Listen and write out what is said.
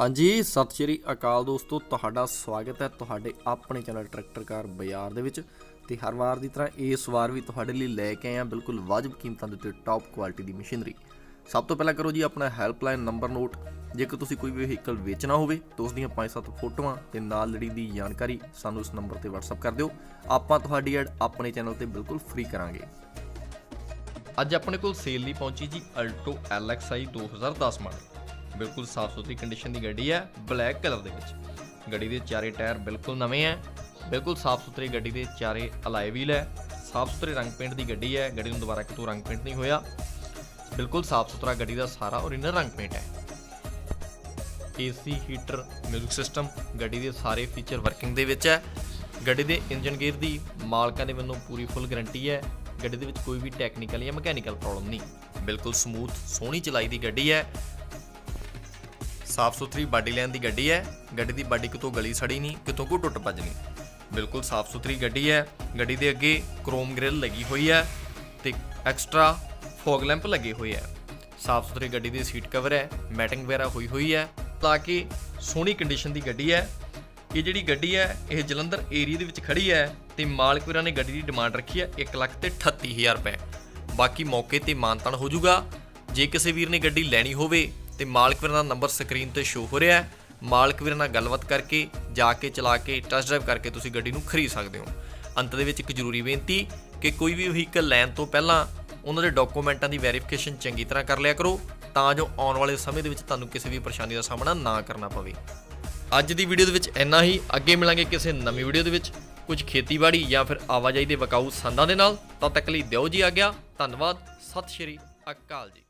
ਹਾਂਜੀ, ਸਤਿ ਸ਼੍ਰੀ ਅਕਾਲ ਦੋਸਤੋ, ਤੁਹਾਡਾ ਸਵਾਗਤ ਹੈ ਤੁਹਾਡੇ ਆਪਣੇ ਚੈਨਲ ਟਰੈਕਟਰ ਕਾਰ ਬਾਜ਼ਾਰ ਦੇ ਵਿੱਚ ਤੇ ਹਰ ਵਾਰ ਦੀ ਤਰ੍ਹਾਂ ਇਸ ਵਾਰ ਵੀ ਤੁਹਾਡੇ ਲਈ ਲੈ ਕੇ ਆਏ ਹਾਂ ਬਿਲਕੁਲ ਵਾਜਬ ਕੀਮਤਾਂ ਦੇ ਉੱਤੇ ਟੌਪ ਕੁਆਲਿਟੀ ਦੀ ਮਸ਼ੀਨਰੀ। ਸਭ ਤੋਂ ਪਹਿਲਾਂ ਕਰੋ ਜੀ ਆਪਣਾ ਹੈਲਪਲਾਈਨ ਨੰਬਰ ਨੋਟ ਜੇਕਰ ਤੁਸੀਂ ਕੋਈ ਵੀ ਵਹੀਕਲ ਵੇਚਣਾ ਹੋਵੇ ਤਾਂ ਉਸ ਦੀਆਂ 5-7 ਫੋਟੋਆਂ ਤੇ ਨਾਲ ਲੜੀ ਦੀ ਜਾਣਕਾਰੀ ਸਾਨੂੰ ਇਸ ਨੰਬਰ ਤੇ WhatsApp ਕਰ ਦਿਓ। ਆਪਾਂ ਤੁਹਾਡੀ ਐਡ ਆਪਣੇ ਚੈਨਲ ਤੇ ਬਿਲਕੁਲ ਫ੍ਰੀ ਕਰਾਂਗੇ। ਅੱਜ ਆਪਣੇ ਕੋਲ ਸੇਲ ਲਈ ਪਹੁੰਚੀ ਜੀ ਅਲਟੋ LXi 2010 ਮਾਡਲ ਬਿਲਕੁਲ ਸਾਫ਼ ਸੁਥਰੀ ਕੰਡੀਸ਼ਨ ਦੀ ਗੱਡੀ ਹੈ ਬਲੈਕ ਕਲਰ ਦੇ ਵਿੱਚ। ਗੱਡੀ ਦੇ ਚਾਰੇ ਟਾਇਰ ਬਿਲਕੁਲ ਨਵੇਂ ਹੈ, ਬਿਲਕੁਲ ਸਾਫ਼ ਸੁਥਰੀ ਗੱਡੀ ਦੇ ਚਾਰੇ ਅਲਾਈ ਵੀਲ ਹੈ। ਸਾਫ਼ ਸੁਥਰੇ ਰੰਗ ਪੇਂਟ ਦੀ ਗੱਡੀ ਹੈ, ਗੱਡੀ ਨੂੰ ਦੁਬਾਰਾ ਕਿਤੋਂ ਰੰਗ ਪੇਂਟ ਨਹੀਂ ਹੋਇਆ। ਬਿਲਕੁਲ ਸਾਫ਼ ਸੁਥਰਾ ਗੱਡੀ ਦਾ ਸਾਰਾ ਓਰੀਜਨਲ ਰੰਗ ਪੇਂਟ ਹੈ। ਏਸੀ ਹੀਟਰ ਮਿਊਜ਼ਿਕ ਸਿਸਟਮ ਗੱਡੀ ਦੇ ਸਾਰੇ ਫੀਚਰ ਵਰਕਿੰਗ ਦੇ ਵਿੱਚ ਹੈ। ਗੱਡੀ ਦੇ ਇੰਜਨ ਗੇਅਰ ਦੀ ਮਾਲਕਾਂ ਦੇ ਵੱਲੋਂ ਪੂਰੀ ਫੁੱਲ ਗਾਰੰਟੀ ਹੈ। ਗੱਡੀ ਦੇ ਵਿੱਚ ਕੋਈ ਵੀ ਟੈਕਨੀਕਲ ਜਾਂ ਮਕੈਨੀਕਲ ਪ੍ਰੋਬਲਮ ਨਹੀਂ। ਬਿਲਕੁਲ ਸਮੂਥ ਸੋਹਣੀ ਚਲਾਈ ਦੀ ਗੱਡੀ ਹੈ। ਸਾਫ਼ ਸੁਥਰੀ ਬਾਡੀ ਲੈਣ ਦੀ ਗੱਡੀ ਹੈ। ਗੱਡੀ ਦੀ ਬਾਡੀ ਕਿਤੋਂ ਗਲੀ ਸੜੀ ਨਹੀਂ, ਕਿਤੋਂ ਕੋ ਟੁੱਟ ਭੱਜ ਨਹੀਂ ਬਿਲਕੁਲ ਸਾਫ਼ ਸੁਥਰੀ ਗੱਡੀ ਹੈ। ਗੱਡੀ ਦੇ ਅੱਗੇ ਕ੍ਰੋਮ ਗ੍ਰਿਲ ਲੱਗੀ ਹੋਈ ਹੈ ਤੇ ਐਕਸਟਰਾ ਫੋਗ ਲੈਂਪ ਲੱਗੇ ਹੋਏ ਹੈ। ਸਾਫ਼ ਸੁਥਰੀ ਗੱਡੀ ਦੀ ਸੀਟ ਕਵਰ ਹੈ, ਮੈਟਿੰਗ ਵਗੈਰਾ ਹੋਈ ਹੋਈ ਹੈ ਤਾਂ ਕਿ ਸੋਹਣੀ ਕੰਡੀਸ਼ਨ ਦੀ ਗੱਡੀ ਹੈ। ਇਹ ਜਿਹੜੀ ਗੱਡੀ ਹੈ, ਇਹ ਜਲੰਧਰ ਏਰੀਆ ਦੇ ਵਿੱਚ ਖੜੀ ਹੈ ਤੇ ਮਾਲਕ ਵੀਰਾਂ ਨੇ ਗੱਡੀ ਦੀ ਡਿਮਾਂਡ ਰੱਖੀ ਹੈ 1 ਲੱਖ ਤੇ 38000 ਰੁਪਏ। ਬਾਕੀ ਮੌਕੇ ਤੇ ਮਾਨਤਨ ਹੋ ਜਾਊਗਾ। ਜੇ ਕਿਸੇ ਵੀਰ ਨੇ ਗੱਡੀ ਲੈਣੀ ਹੋਵੇ ਤੇ ਮਾਲਕ ਵੀਰਾਂ ਦਾ ਨੰਬਰ ਸਕਰੀਨ ਤੇ ਸ਼ੋ ਹੋ ਰਿਹਾ ਹੈ। ਮਾਲਕ ਵੀਰਾਂ ਨਾਲ ਗੱਲਬਾਤ ਕਰਕੇ, ਜਾ ਕੇ, ਚਲਾ ਕੇ ਟੈਸਟ ਡਰਾਈਵ ਕਰਕੇ ਤੁਸੀਂ ਗੱਡੀ ਨੂੰ ਖਰੀਦ ਸਕਦੇ ਹੋ। ਅੰਤ ਦੇ ਵਿੱਚ ਇੱਕ ਜ਼ਰੂਰੀ ਬੇਨਤੀ ਕਿ ਕੋਈ ਵੀ ਵਹੀਕਲ ਲੈਣ ਤੋਂ ਪਹਿਲਾਂ ਉਹਨਾਂ ਦੇ ਡਾਕੂਮੈਂਟਾਂ ਦੀ ਵੈਰੀਫਿਕੇਸ਼ਨ ਚੰਗੀ ਤਰ੍ਹਾਂ ਕਰ ਲਿਆ ਕਰੋ, ਤਾਂ ਜੋ ਆਉਣ ਵਾਲੇ ਸਮੇਂ ਦੇ ਵਿੱਚ ਤੁਹਾਨੂੰ ਕਿਸੇ ਵੀ ਪਰੇਸ਼ਾਨੀ ਦਾ ਸਾਹਮਣਾ ਨਾ ਕਰਨਾ ਪਵੇ। ਅੱਜ ਦੀ ਵੀਡੀਓ ਦੇ ਵਿੱਚ ਇੰਨਾ ਹੀ। ਅੱਗੇ ਮਿਲਾਂਗੇ ਕਿਸੇ ਨਵੀਂ ਵੀਡੀਓ ਦੇ ਵਿੱਚ। ਕੁਝ ਖੇਤੀਬਾੜੀ ਜਾਂ ਫਿਰ ਆਵਾਜਾਈ ਦੇ ਵਕਾਊ ਸੰਦਾਂ ਦੇ ਨਾਲ। ਤਦ ਤੱਕ ਲਈ ਦਿਓ ਜੀ ਆ ਗਿਆ ਧੰਨਵਾਦ। ਸਤਿ ਸ਼੍ਰੀ ਅਕਾਲ ਜੀ।